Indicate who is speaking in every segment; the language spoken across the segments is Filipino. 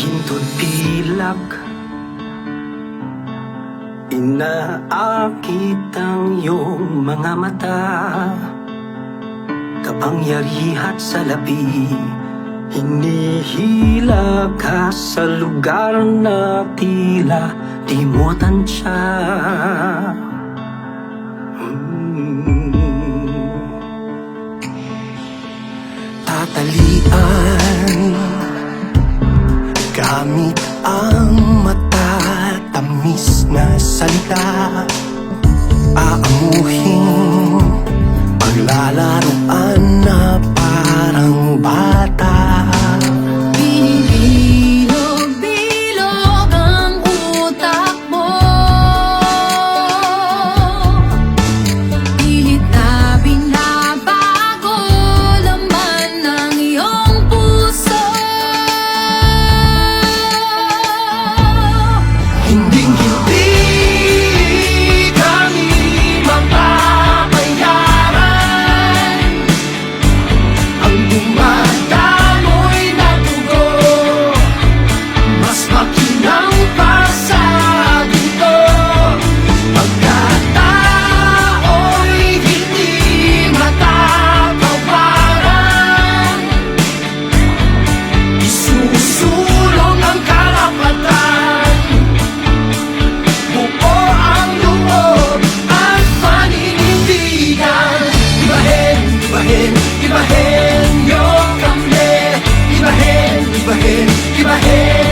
Speaker 1: Gintod pilak Inaakit ang iyong mga mata. Kapangyarihat sa labi. Hinihila ka sa lugar na tila di mo tansya. Hmm. Tatalian Gamit ang
Speaker 2: mata,
Speaker 1: tamis na salita. Aamuhin guerreiro.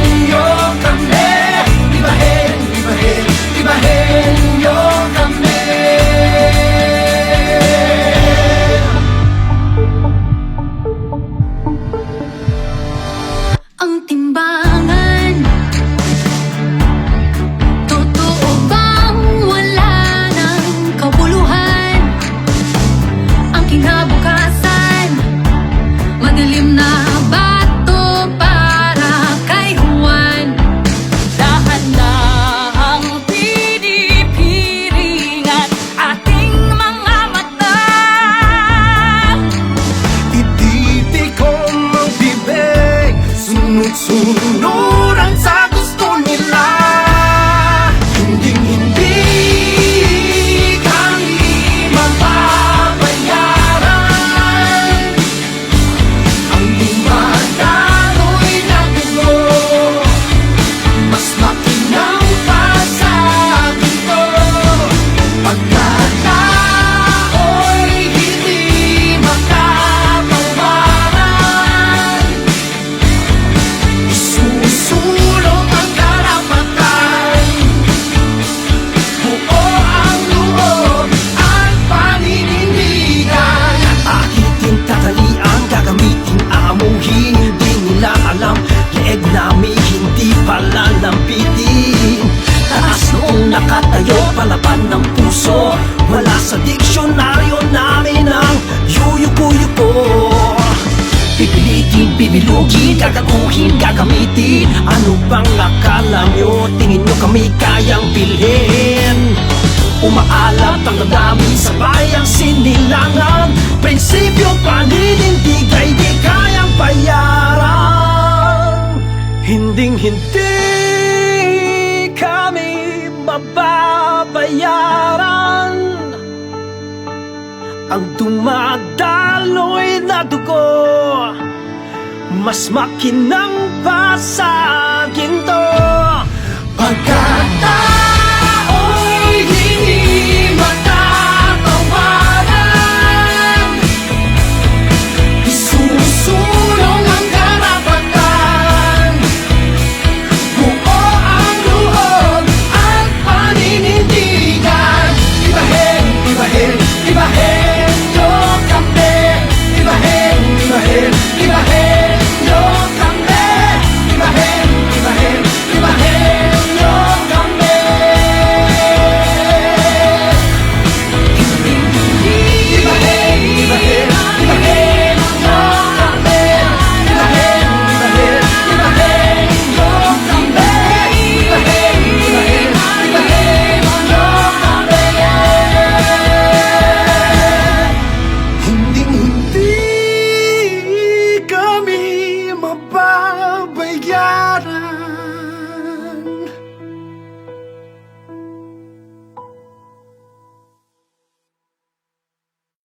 Speaker 1: bibilugin Gagaguhin, gagamitin. Ano bang akala nyo? Tingin nyo kami kayang bilhin Umaalap ang nadami sa bayang sinilangan. Prinsipyo paninindigay di kayang bayaran. Hinding hindi kami mababayaran. Ang dumadaloy na dugo mas makinang pa sa akin